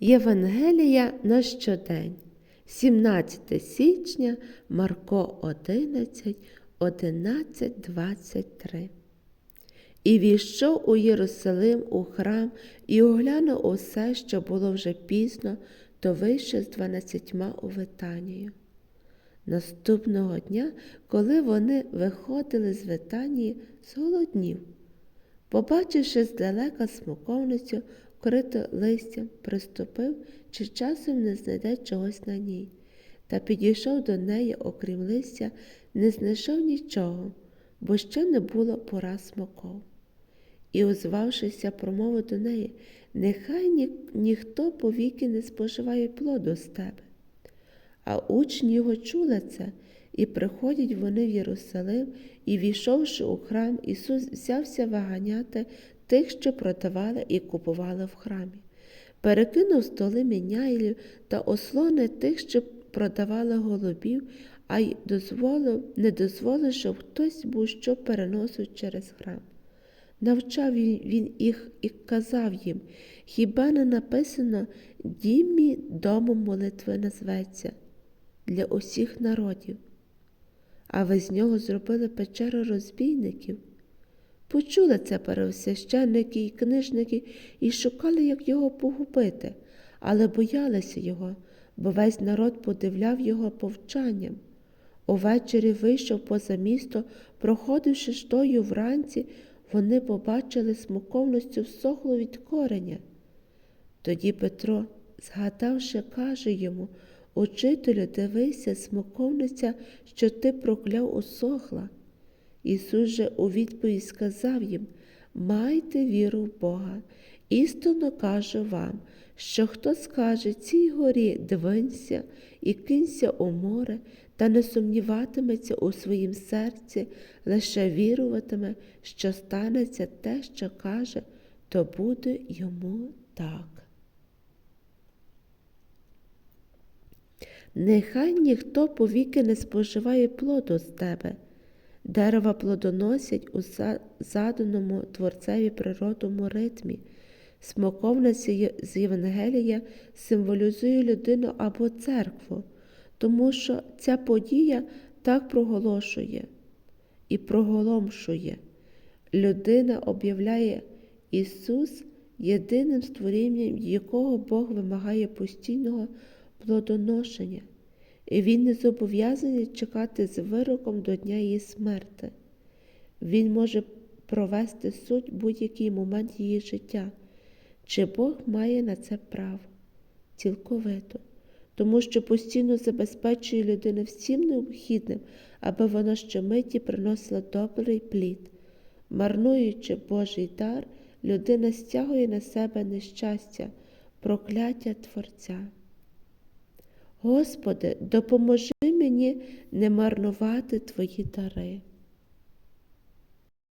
Євангелія на щодень, 17 січня, Марко 11, 11, 23. І війшов у Єрусалим у храм і оглянув усе, що було вже пізно, то вийшов з дванадцятьма у Витанію. Наступного дня, коли вони виходили з Витанії, зголоднів. Побачивши здалека смоковницю, вкриту листям, приступив, чи часом не знайде чогось на ній, та підійшов до неї, окрім листя, не знайшов нічого, бо ще не було пора смоков. І, озвавшися, промовив до неї, нехай ні, ніхто повіки не споживає плоду з тебе. А учні його чули це, і приходять вони в Єрусалим, і, війшовши у храм, Ісус взявся виганяти тих, що продавали і купували в храмі. Перекинув столи міняйлів та ослони тих, що продавали голубів, а й дозволив, не дозволив, щоб хтось був що переносив через храм. Навчав він, їх і казав їм, хіба не написано дім домом молитви назветься для усіх народів, а ви з нього зробили печеру розбійників. Почули це первосвященники і книжники і шукали, як його погубити, але боялися його, бо весь народ подивляв його повчанням. Увечері вийшов поза місто, проходивши штою вранці, вони побачили смоковницю всохлу від кореня. Тоді Петро, згадавши, каже йому Учителю, дивися, смоковниця, що ти прокляв, усохла. Ісус же у відповідь сказав їм Майте віру в Бога. Істинно кажу вам, що хто скаже цій горі двинься і кинься у море, та не сумніватиметься у своїм серці, лише віруватиме, що станеться те, що каже, то буде йому так. Нехай ніхто повіки не споживає плоду з тебе. Дерева плодоносять у заданому творцеві природному ритмі. Смоковниця з Євангелія символізує людину або церкву, тому що ця подія так проголошує і проголомшує. Людина об'являє Ісус єдиним створінням, якого Бог вимагає постійного плодоношення, Він не зобов'язаний чекати з вироком до дня її смерти. Він може провести суть будь-який момент її життя, чи Бог має на це право цілковито, тому що постійно забезпечує людину всім необхідним, аби вона щомиті приносила добрий плід. Марнуючи Божий дар, людина стягує на себе нещастя, прокляття Творця. Господи, допоможи мені не марнувати Твої дари.